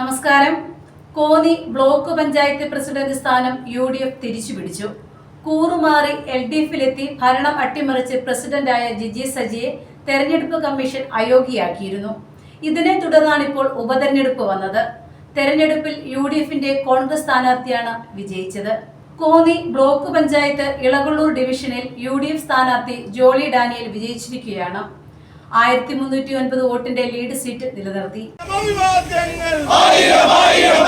നമസ്കാരം. Konni block panchayat president സ്ഥാനം U D F തിരിച്ചുപിടിച്ചു. കൂറുമാറി എൽ ഡി എഫിലെത്തി ഭരണം അട്ടിമറിച്ച് പ്രസിഡന്റായ ജിജി സജിയെ തെരഞ്ഞെടുപ്പ് കമ്മീഷൻ അയോഗ്യയാക്കിയിരുന്നു. ഇതിനെ തുടർന്നാണ് ഇപ്പോൾ ഉപതെരഞ്ഞെടുപ്പ് വന്നത്. തെരഞ്ഞെടുപ്പിൽ യു ഡി എഫിന്റെ കോൺഗ്രസ് സ്ഥാനാർത്ഥിയാണ് വിജയിച്ചത്. കോന്നി ബ്ലോക്ക് പഞ്ചായത്ത് ഇളകുള്ളൂർ ഡിവിഷനിൽ യു ഡി എഫ് സ്ഥാനാർത്ഥി ജോളി ഡാനിയൽ വിജയിച്ചിരിക്കുകയാണ്. ആയിരത്തി മുന്നൂറ്റി ഒൻപത് വോട്ടിന്റെ ലീഡ് സീറ്റ് നിലനിർത്തി. ആയിരം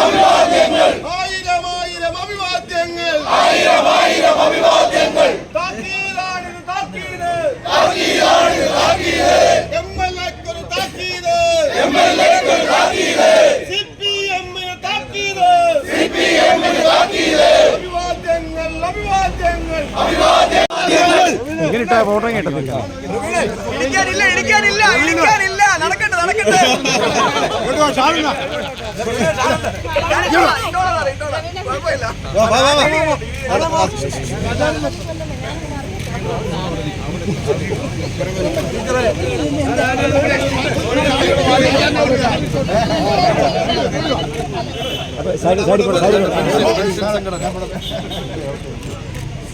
ഇങ്ങനെ ഇട്ടാ ഫോട്ടോ കിട്ടുന്നില്ല ഇടിക്കാനില്ല ഇടിക്കാനില്ല ഇടിക്കാനില്ല നടക്കട്ടെ നടക്കട്ടെ. ഇട്ടോളാം. കുഴപ്പമില്ല. സൈഡ്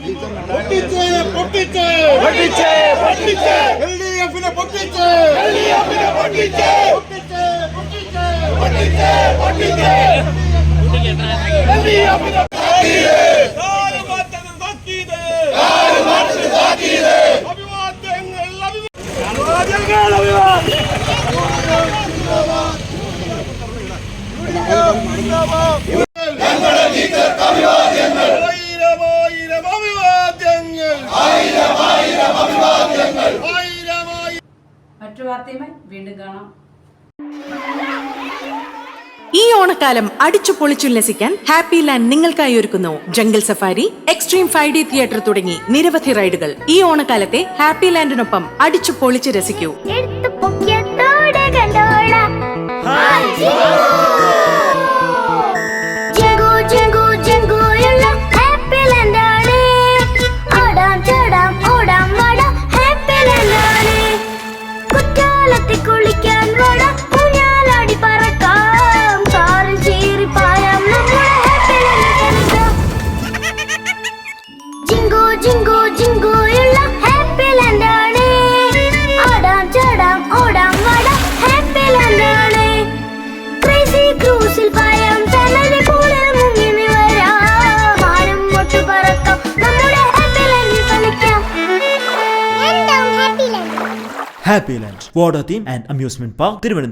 പൊട്ടിച്ച് പൊട്ടിച്ച്. പൊട്ടിച്ച് പൊട്ടിച്ച്. എൽ ഡി എഫിനെ പൊട്ടിച്ച്. എൽ ഡി എഫിനെ പൊട്ടിച്ച്. പൊട്ടിച്ച് പൊട്ടിച്ച്. പൊട്ടിച്ച് പൊട്ടിച്ച്. എൽ ഡി എഫിനെ അഭിവാദ്യങ്ങൾ അഭിവാദ്യങ്ങൾ. അഭിവാദ്യങ്ങൾ. മറ്റു വാർത്തയുമായി വീണ്ടും കാണാം. ഈ ഓണക്കാലം അടിച്ചു പൊളിച്ചുല്ലസിക്കാൻ ഹാപ്പി ലാൻഡ് നിങ്ങൾക്കായി ഒരുക്കുന്നു jungle safari extreme five D theatre തുടങ്ങി നിരവധി റൈഡുകൾ. ഈ ഓണക്കാലത്തെ ഹാപ്പി ലാൻഡിനൊപ്പം അടിച്ചു പൊളിച്ച് രസിക്കൂ. Happy land water theme and amusement park Thiruvananthapuram